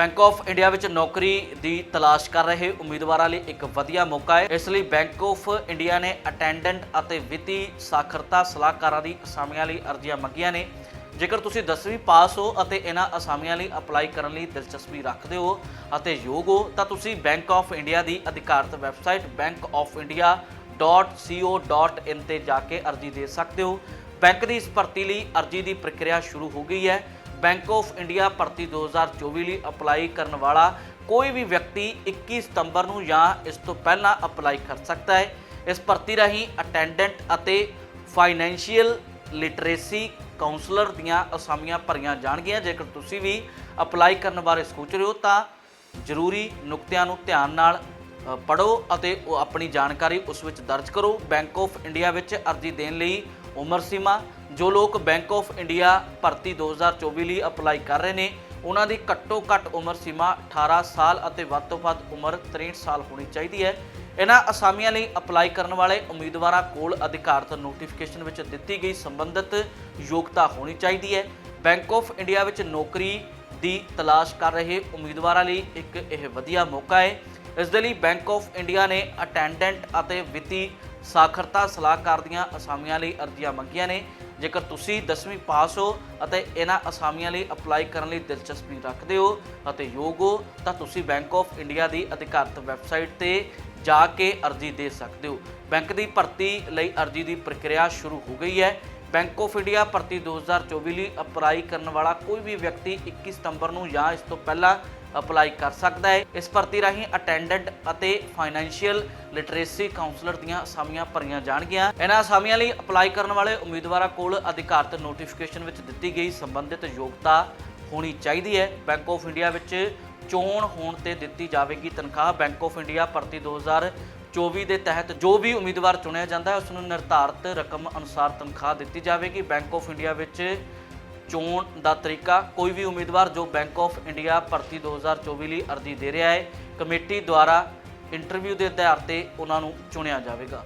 Bank of India ਵਿੱਚ ਨੌਕਰੀ ਦੀ ਤਲਾਸ਼ ਕਰ ਰਹੇ ਉਮੀਦਵਾਰਾਂ ਲਈ ਇੱਕ ਵਧੀਆ ਮੌਕਾ ਹੈ। ਇਸ ਲਈ ਬੈਂਕ ਆਫ ਇੰਡੀਆ ਨੇ ਅਟੈਂਡੈਂਟ ਅਤੇ ਵਿੱਤੀ ਸਾਖਰਤਾ ਸਲਾਹਕਾਰਾਂ ਦੀ ਅਸਾਮੀਆਂ ਲਈ ਅਰਜ਼ੀਆਂ ਮੰਗੀਆਂ ਨੇ। ਜੇਕਰ ਤੁਸੀਂ 10ਵੀਂ ਪਾਸ ਹੋ ਅਤੇ ਇਹਨਾਂ ਅਸਾਮੀਆਂ ਲਈ ਅਪਲਾਈ ਕਰਨ ਲਈ ਦਿਲਚਸਪੀ ਰੱਖਦੇ ਹੋ ਅਤੇ ਯੋਗ ਹੋ, ਤਾਂ ਤੁਸੀਂ ਬੈਂਕ ਆਫ ਇੰਡੀਆ ਦੀ ਅਧਿਕਾਰਤ ਵੈਬਸਾਈਟ bankofindia.co.in ਤੇ ਜਾ ਕੇ ਅਰਜ਼ੀ ਦੇ ਸਕਦੇ ਹੋ। ਬੈਂਕ ਦੀ ਇਸ ਭਰਤੀ ਲਈ ਅਰਜ਼ੀ ਦੀ ਪ੍ਰਕਿਰਿਆ ਸ਼ੁਰੂ ਹੋ ਗਈ ਹੈ। ਬੈਂਕ ਆਫ ਇੰਡੀਆ ਭਰਤੀ 2024 ਲਈ ਅਪਲਾਈ ਕਰਨ ਵਾਲਾ ਕੋਈ ਵੀ ਵਿਅਕਤੀ 21 ਸਤੰਬਰ ਨੂੰ ਜਾਂ ਇਸ ਤੋਂ ਪਹਿਲਾਂ ਅਪਲਾਈ ਕਰ ਸਕਦਾ ਹੈ। ਇਸ ਭਰਤੀ ਰਾਹੀਂ ਅਟੈਂਡੈਂਟ ਅਤੇ ਫਾਈਨੈਂਸ਼ੀਅਲ ਲਿਟਰੇਸੀ ਕਾਉਂਸਲਰ ਦੀਆਂ ਅਸਾਮੀਆਂ ਭਰੀਆਂ ਜਾਣਗੀਆਂ। ਜੇਕਰ ਤੁਸੀਂ ਵੀ ਅਪਲਾਈ ਕਰਨ ਬਾਰੇ ਸੋਚ ਰਹੇ ਹੋ ਤਾਂ ਜ਼ਰੂਰੀ ਨੁਕਤਿਆਂ ਨੂੰ ਧਿਆਨ ਨਾਲ ਅ, ਪੜ੍ਹੋ ਅਤੇ ਉਹ ਆਪਣੀ ਜਾਣਕਾਰੀ ਉਸ ਵਿੱਚ ਦਰਜ ਕਰੋ। ਬੈਂਕ ਆਫ ਇੰਡੀਆ ਵਿੱਚ ਅਰਜ਼ੀ ਦੇਣ ਲਈ ਉਮਰ ਸੀਮਾ, ਜੋ ਲੋਕ ਬੈਂਕ ਆਫ ਇੰਡੀਆ ਭਰਤੀ 2024 ਲਈ ਅਪਲਾਈ ਕਰ ਰਹੇ ਨੇ, ਉਹਨਾਂ ਦੀ ਘੱਟੋ ਘੱਟ ਉਮਰ ਸੀਮਾ 18 ਸਾਲ ਅਤੇ ਵੱਧ ਤੋਂ ਵੱਧ ਉਮਰ 63 ਸਾਲ ਹੋਣੀ ਚਾਹੀਦੀ ਹੈ। ਇਹਨਾਂ ਅਸਾਮੀਆਂ ਲਈ ਅਪਲਾਈ ਕਰਨ ਵਾਲੇ ਉਮੀਦਵਾਰਾਂ ਕੋਲ ਅਧਿਕਾਰਤ ਨੋਟੀਫਿਕੇਸ਼ਨ ਵਿੱਚ ਦਿੱਤੀ ਗਈ ਸੰਬੰਧਿਤ ਯੋਗਤਾ ਹੋਣੀ ਚਾਹੀਦੀ ਹੈ। ਬੈਂਕ ਆਫ ਇੰਡੀਆ ਵਿੱਚ ਨੌਕਰੀ ਦੀ ਤਲਾਸ਼ ਕਰ ਰਹੇ ਉਮੀਦਵਾਰਾਂ ਲਈ ਇੱਕ ਇਹ ਵਧੀਆ ਮੌਕਾ ਹੈ। ਇਸ ਦੇ ਲਈ ਬੈਂਕ ਆਫ ਇੰਡੀਆ ਨੇ ਅਟੈਂਡੈਂਟ ਅਤੇ ਵਿੱਤੀ ਸਾਖਰਤਾ ਸਲਾਹਕਾਰ ਦੀਆਂ ਅਸਾਮੀਆਂ ਲਈ ਅਰਜ਼ੀਆਂ ਮੰਗੀਆਂ ਨੇ। ਜੇਕਰ ਤੁਸੀਂ 10ਵੀਂ ਪਾਸ ਹੋ ਅਤੇ ਇਹਨਾਂ ਅਸਾਮੀਆਂ ਲਈ ਅਪਲਾਈ ਕਰਨ ਲਈ ਦਿਲਚਸਪੀ ਰੱਖਦੇ ਹੋ ਅਤੇ ਯੋਗ ਹੋ, ਤਾਂ ਤੁਸੀਂ ਬੈਂਕ ਆਫ ਇੰਡੀਆ ਦੀ ਅਧਿਕਾਰਤ ਵੈਬਸਾਈਟ ਤੇ ਜਾ ਕੇ ਅਰਜ਼ੀ ਦੇ ਸਕਦੇ ਹੋ। ਬੈਂਕ ਦੀ ਭਰਤੀ ਲਈ ਅਰਜ਼ੀ ਦੀ ਪ੍ਰਕਿਰਿਆ ਸ਼ੁਰੂ ਹੋ ਗਈ ਹੈ। ਬੈਂਕ ਆਫ ਇੰਡੀਆ ਭਰਤੀ 2024 ਲਈ ਅਪਲਾਈ ਕਰਨ ਵਾਲਾ ਕੋਈ ਵੀ ਵਿਅਕਤੀ 21 ਸਤੰਬਰ ਨੂੰ ਜਾਂ ਇਸ ਤੋਂ ਪਹਿਲਾਂ ਅਪਲਾਈ ਕਰ ਸਕਦਾ ਹੈ। ਇਸ ਭਰਤੀ ਰਾਹੀਂ ਅਟੈਂਡੈਂਟ ਅਤੇ ਫਾਈਨੈਂਸ਼ੀਅਲ ਲਿਟਰੇਸੀ ਕਾਉਂਸਲਰ ਦੀਆਂ ਅਸਾਮੀਆਂ ਭਰੀਆਂ ਜਾਣਗੀਆਂ। ਇਹਨਾਂ ਅਸਾਮੀਆਂ ਲਈ ਅਪਲਾਈ ਕਰਨ ਵਾਲੇ ਉਮੀਦਵਾਰਾਂ ਕੋਲ ਅਧਿਕਾਰਤ ਨੋਟੀਫਿਕੇਸ਼ਨ ਵਿੱਚ ਦਿੱਤੀ ਗਈ ਸੰਬੰਧਿਤ ਯੋਗਤਾ ਹੋਣੀ ਚਾਹੀਦੀ ਹੈ। ਬੈਂਕ ਆਫ ਇੰਡੀਆ ਵਿੱਚ ਚੋਣ ਹੋਣ ਤੇ ਦਿੱਤੀ ਜਾਵੇਗੀ ਤਨਖਾਹ। ਬੈਂਕ ਆਫ ਇੰਡੀਆ ਭਰਤੀ 2024 ਦੇ ਤਹਿਤ ਜੋ ਵੀ ਉਮੀਦਵਾਰ ਚੁਣਿਆ ਜਾਂਦਾ ਹੈ, ਉਸ ਨੂੰ ਨਿਰਧਾਰਤ ਰਕਮ ਅਨੁਸਾਰ ਤਨਖਾਹ ਦਿੱਤੀ ਜਾਵੇਗੀ। ਬੈਂਕ ਆਫ ਇੰਡੀਆ ਵਿੱਚ ਚੋਣ ਦਾ ਤਰੀਕਾ ਕੋਈ ਵੀ ਉਮੀਦਵਾਰ ਜੋ ਬੈਂਕ ਆਫ ਇੰਡੀਆ ਭਰਤੀ 2024 ਲਈ ਅਰਜ਼ੀ ਦੇ ਰਿਹਾ ਹੈ, ਕਮੇਟੀ ਦੁਆਰਾ ਇੰਟਰਵਿਊ ਦੇ ਆਧਾਰ ਤੇ ਉਹਨਾਂ ਨੂੰ ਚੁਣਿਆ ਜਾਵੇਗਾ।